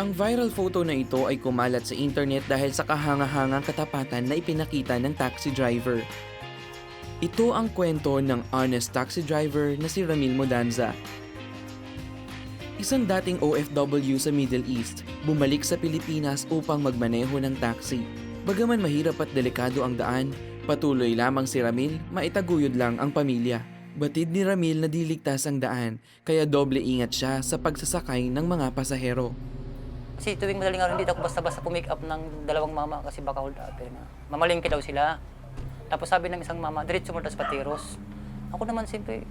Ang viral photo na ito ay kumalat sa internet dahil sa kahangahangang katapatan na ipinakita ng taxi driver. Ito ang kwento ng honest taxi driver na si Ramil Modanza. Isang dating OFW sa Middle East, bumalik sa Pilipinas upang magmaneho ng taxi. Bagaman mahirap at delikado ang daan, patuloy lamang si Ramil, maitaguyod lang ang pamilya. Batid ni Ramil na diligtas ang daan, kaya doble ingat siya sa pagsasakay ng mga pasahero. Kasi tuwing madaling araw, hindi ako basta-basta pumick up ng dalawang mama kasi baka hold up. nga. Mamalingki daw sila. Tapos sabi ng isang mama, diretso mo sa Patiros. Ako naman simple,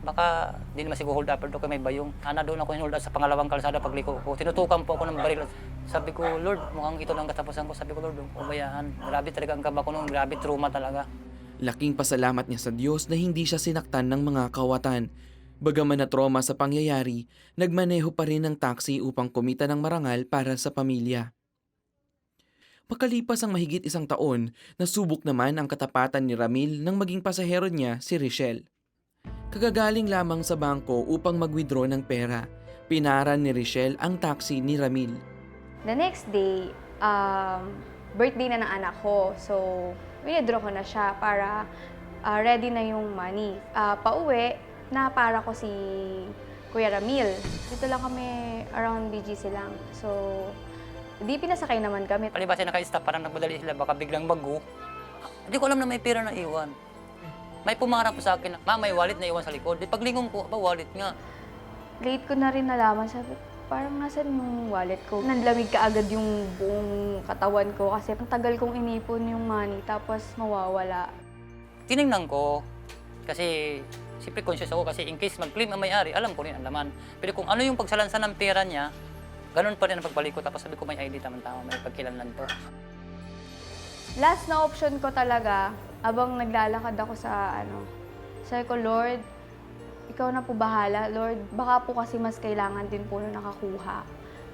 baka hindi naman siguro hold up doon may bayong. Ana doon ako hold up sa pangalawang kalsada pagliko ko. Tinutukan po ako ng baril. Sabi ko, Lord, mukhang ito ng katapusan ko. Sabi ko, Lord, ubayaan. Grabe talaga ang kaba ko noon. Grabe trauma talaga. Laking pasalamat niya sa Diyos na hindi siya sinaktan ng mga kawatan. Bagaman na trauma sa pangyayari, nagmaneho pa rin ng taxi upang kumita ng marangal para sa pamilya. Makalipas ang mahigit isang taon, nasubok naman ang katapatan ni Ramil nang maging pasahero niya si Richelle. Kagagaling lamang sa bangko upang mag-withdraw ng pera. Pinaran ni Richelle ang taxi ni Ramil. The next day, um, birthday na ng anak ko. So, withdraw ko na siya para ah, ready na yung money. Ah, pauwi, na para ko si Kuya Ramil. Dito lang kami around BGC lang. So, di pinasakay naman kami. Palibas ay naka-stop, parang nagmadali sila, baka biglang bago. Hindi ko alam na may pera na iwan. May pumarap sa akin na, ma, may wallet na iwan sa likod. Di paglingong ko, ba wallet nga. Late ko na rin nalaman, sabi ko, parang nasan yung wallet ko. Nanlamig ka agad yung buong katawan ko kasi ang tagal kong inipon yung money tapos mawawala. Tinignan ko, kasi siyempre conscious ako kasi in case mag-claim ang may-ari, alam ko rin ang laman. Pero kung ano yung pagsalansan ng pera niya, ganun pa rin ang pagbalik ko. Tapos sabi ko may ID tama-tama, may pagkilanlan to. Last na option ko talaga, abang naglalakad ako sa ano, sabi ko, Lord, ikaw na po bahala. Lord, baka po kasi mas kailangan din po na nakakuha.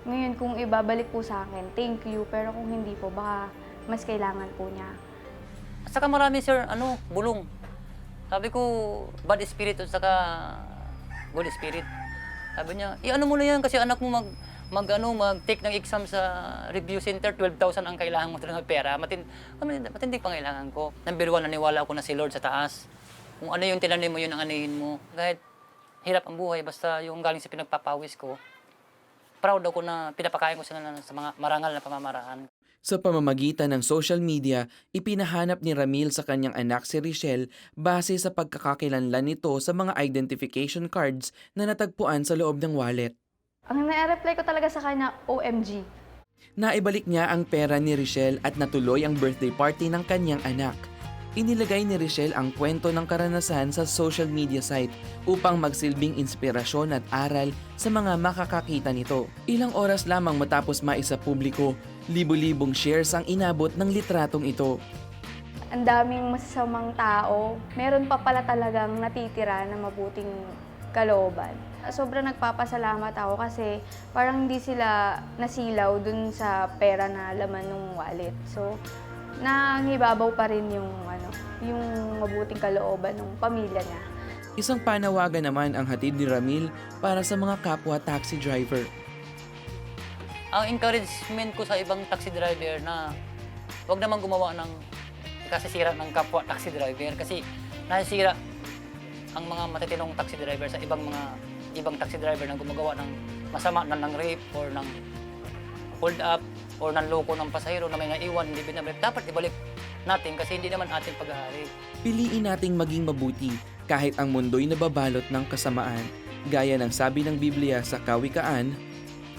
Ngayon, kung ibabalik po sa akin, thank you. Pero kung hindi po, baka mas kailangan po niya. At saka marami sir, ano, bulong. Sabi ko, bad spirit at saka good spirit. Sabi niya, i-ano mo na yan kasi anak mo mag, mag, ano, mag-take ng exam sa review center, 12,000 ang kailangan mo talaga pera. Matin, matindi, matindi pangailangan ko. Number one, naniwala ako na si Lord sa taas. Kung ano yung tinanim mo, yun ang anihin mo. Kahit hirap ang buhay, basta yung galing sa pinagpapawis ko, proud ako na pinapakain ko sila sa mga marangal na pamamaraan. Sa pamamagitan ng social media, ipinahanap ni Ramil sa kanyang anak si Richelle base sa pagkakakilanlan nito sa mga identification cards na natagpuan sa loob ng wallet. Ang na-reply ko talaga sa kanya, OMG. Naibalik niya ang pera ni Richelle at natuloy ang birthday party ng kanyang anak. Inilagay ni Richelle ang kwento ng karanasan sa social media site upang magsilbing inspirasyon at aral sa mga makakakita nito. Ilang oras lamang matapos maisa publiko, libo-libong shares ang inabot ng litratong ito. ang daming masasamang tao, meron pa pala talagang natitira na mabuting kalooban. Sobrang nagpapasalamat ako kasi parang hindi sila nasilaw dun sa pera na laman ng wallet. So, nangibabaw pa rin yung, yung mabuting kalooban ng pamilya niya. Isang panawagan naman ang hatid ni Ramil para sa mga kapwa taxi driver. ang encouragement ko sa ibang taxi driver na wag naman gumawa ng kasisira ng kapwa taxi driver kasi nasisira ang mga matitinong taxi driver sa ibang mga ibang taxi driver na gumagawa ng masama na ng rape or ng hold up or ng loko ng pasahero na may naiwan, hindi binabalik. Dapat ibalik natin kasi hindi naman ating pag-aari. Piliin nating maging mabuti kahit ang mundo'y nababalot ng kasamaan. Gaya ng sabi ng Biblia sa Kawikaan,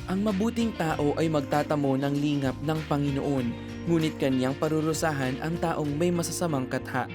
ang mabuting tao ay magtatamo ng lingap ng Panginoon, ngunit kanyang parurusahan ang taong may masasamang katha.